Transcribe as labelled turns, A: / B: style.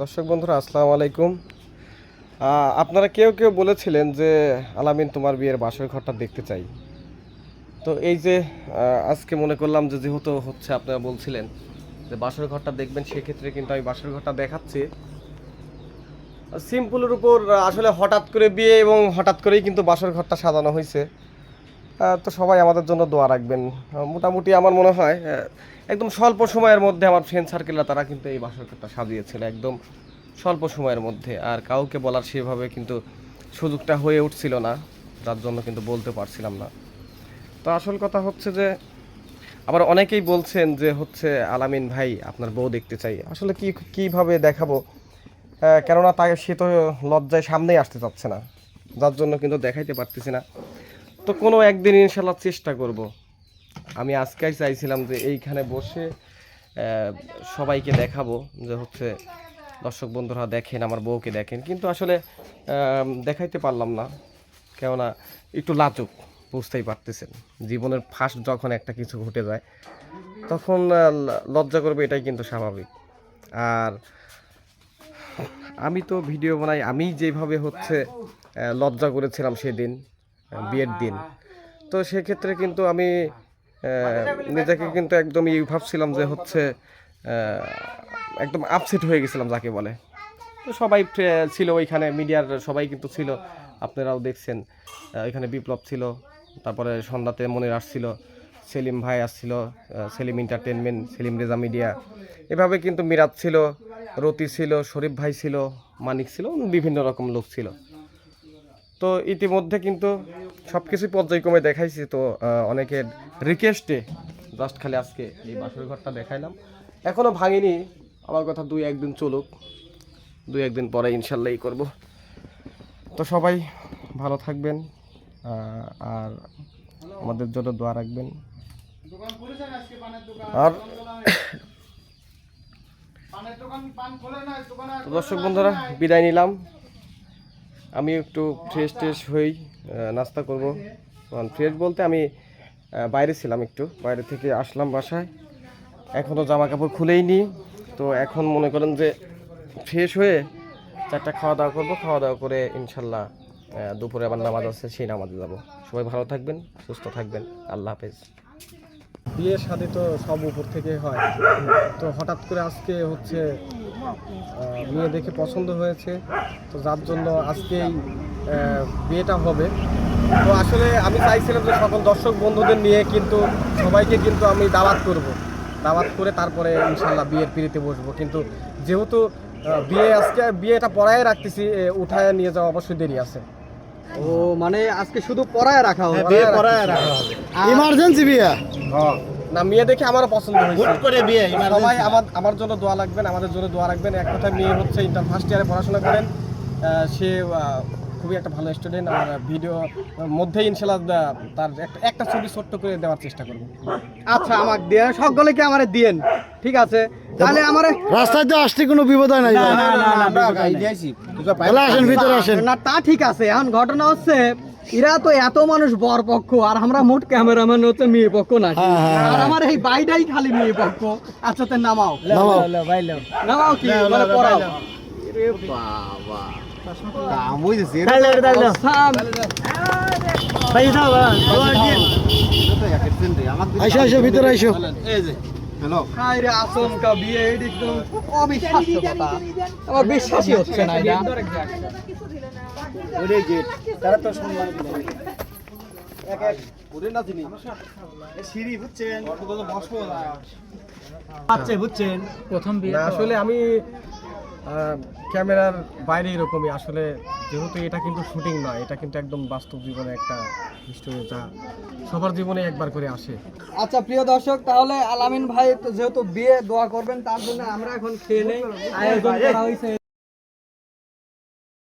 A: দর্শক বন্ধুরা, আসসালামু আলাইকুম। আপনারা কেউ কেউ বলেছিলেন যে, আলামিন তোমার বিয়ের বাসর ঘরটা দেখতে চাই। তো এই যে আজকে মনে করলাম যে, যেহেতু হচ্ছে আপনারা বলছিলেন যে, বাসর ঘরটা দেখবেন, সেক্ষেত্রে কিন্তু আমি বাসর ঘরটা দেখাচ্ছি। সিম্পলের উপর, আসলে হঠাৎ করে বিয়ে এবং হঠাৎ করেই কিন্তু বাসর ঘরটা সাজানো হয়েছে। তো সবাই আমাদের জন্য দোয়া রাখবেন। মোটামুটি আমার মনে হয় একদম স্বল্প সময়ের মধ্যে আমার ফ্রেন্ড সার্কেলরা তারা কিন্তু এই বাসর ঘরটা সাজিয়েছিল, একদম স্বল্প সময়ের মধ্যে। আর কাউকে বলার সেভাবে কিন্তু সুযোগটা হয়ে উঠছিল না, যার জন্য কিন্তু বলতে পারছিলাম না। তো আসল কথা হচ্ছে যে, আবার অনেকেই বলছেন যে হচ্ছে, আলামিন ভাই, আপনার বউ দেখতে চাই। আসলে কি, কীভাবে দেখাবো? কেননা তাকে সে তো লজ্জায় সামনেই আসতে চাচ্ছে না, যার জন্য কিন্তু দেখাইতে পারতেছি না। তো কোনো একদিন ইনশাল্লাহ চেষ্টা করব। আমি আজকেই চাইছিলাম যে এইখানে বসে সবাইকে দেখাবো যে হচ্ছে দর্শক বন্ধুরা দেখেন, আমার বউকে দেখেন। কিন্তু আসলে দেখাইতে পারলাম না, কেননা একটু লাজুক, বুঝতেই পারতেছেন। জীবনের ফার্স্ট যখন একটা কিছু ঘটে যায়, তখন লজ্জা করবে এটাই কিন্তু স্বাভাবিক। আর আমি তো ভিডিও বানাই, আমি যেভাবে হচ্ছে লজ্জা করেছিলাম সেদিন বিয়ের দিন। তো সেক্ষেত্রে কিন্তু আমি নিজেকে কিন্তু একদম ই ভাবছিলাম যে হচ্ছে একদম আপসেট হয়ে গেছিলাম যাকে বলে। তো সবাই ছিল ওইখানে মিডিয়ার সবাই কিন্তু ছিল। আপনারাও দেখছেন ওইখানে বিপ্লব ছিল তারপরে সন্ধ্যাতে মনির আসছিল সেলিম ভাই আসছিল সেলিম এন্টারটেনমেন্ট সেলিম রেজা মিডিয়া এভাবে কিন্তু মিরাজ ছিল রতি ছিল শরীফ ভাই ছিল মানিক ছিল বিভিন্ন রকম লোক ছিল। তো ইতিমধ্যে কিন্তু সব কিছুই পর্যায়ক্রমে দেখাইছি। তো অনেকের রিকোয়েস্টে জাস্ট খালি আজকে এই বাসর ঘরটা দেখাইলাম। এখনও ভাঙিনি আমার কথা দুই একদিন চলুক দুই একদিন পরে ইনশাল্লাহ এই করব। তো সবাই ভালো থাকবেন আর আমাদের জন্য দোয়া রাখবেন। আর তো দর্শক বন্ধুরা বিদায় নিলাম। আমি একটু ফ্রেশ ট্রেশ হই নাস্তা করব। ফ্রেশ বলতে আমি বাইরে ছিলাম একটু, বাইরে থেকে আসলাম বাসায়। এখনও জামা কাপড় খুলেই নি তো এখন মনে করেন যে ফ্রেশ হয়ে চারটা খাওয়া দাওয়া করব খাওয়া দাওয়া করে ইনশাল্লাহ দুপুরে আবার নামাজ আছে, সেই নামাজে যাব। সবাই ভালো থাকবেন, সুস্থ থাকবেন, আল্লাহ হাফেজ। বিয়ের সাথে তো সব উপর থেকে হয়। তো হঠাৎ করে আজকে হচ্ছে মেয়ে দেখে পছন্দ হয়েছে। তো যার জন্য আজকেই বিয়েটা হবে। তো আসলে আমি চাইছিলাম যে সকল দর্শক বন্ধুদের নিয়ে কিন্তু সবাইকে কিন্তু আমি দাওয়াত করব। দাওয়াত করে তারপরে ইনশাল্লাহ বিয়ের পিড়িতে বসবো। কিন্তু যেহেতু বিয়ে আজকে বিয়েটা পড়ায় রাখতেছি উঠায় নিয়ে যাওয়া অবশ্যই দেরি আছে।
B: ও মানে আজকে শুধু পড়ায় রাখা হবে।
A: বিয়ে পড়ায় রাখা হবে।
C: ইমার্জেন্সি বিয়া?
A: না মেয়ে দেখে আমারও পছন্দ হয়েছে।
C: হুট করে বিয়ে
A: সবাই আমার আমার জন্য দোয়া রাখবেন আমাদের জন্য দোয়া রাখবেন। এক কথা মেয়ে হচ্ছে ইন্টার ফার্স্ট ইয়ারে পড়াশোনা করেন। সে খুবই একটা ভালো স্টুডেন্ট আর ভিডিও মধ্যে ইনশাল্লাহ তার একটা একটা ছবি ছোট্ট করে দেওয়ার চেষ্টা করব।
B: আচ্ছা আমাকে দিয়ে সকলকে আমারে দিয়েন? ঠিক আছে। তাহলে আমারে
C: রাস্তায় তো আসতে কোনো বিপদ হয় নাই ভাই। তাহলে আসেন ভিতরে আসেন।
B: না তা ঠিক আছে। এখন ঘটনা হচ্ছে এরা তো এত মানুষ বর পক্ষ আর আমরা মোট ক্যামেরাম্যান হচ্ছে মেয়ে পক্ষ না।
C: হ্যাঁ, হ্যাঁ,
B: আর আমার এই বাইটাই খালি মেয়ে পক্ষ। আচ্ছা তে নামাও।
C: নামাও।
B: নামাও কি? মানে পড়াও। বাবা।
C: ভিতরে আইসো।
B: হায় বিয়ে এটা একদম অবিশ্বাস্য কথা। আমার বিশ্বাসই হচ্ছে না এটা। আচ্ছা বুঝছেন? প্রথম
A: না, আসলে আমি ক্যামেরার বাইরে এরকমই। আসলে যেহেতু এটা কিন্তু শুটিং নয় এটা কিন্তু একদম বাস্তব জীবনে একটা হিস্টোরি যা সবার জীবনে একবার করে আসে।
B: আচ্ছা প্রিয় দর্শক তাহলে আলামিন ভাই যেহেতু বিয়ে দোয়া করবেন তার জন্য আমরা এখন খেয়ে নেই। আয়োজন করা হয়েছে।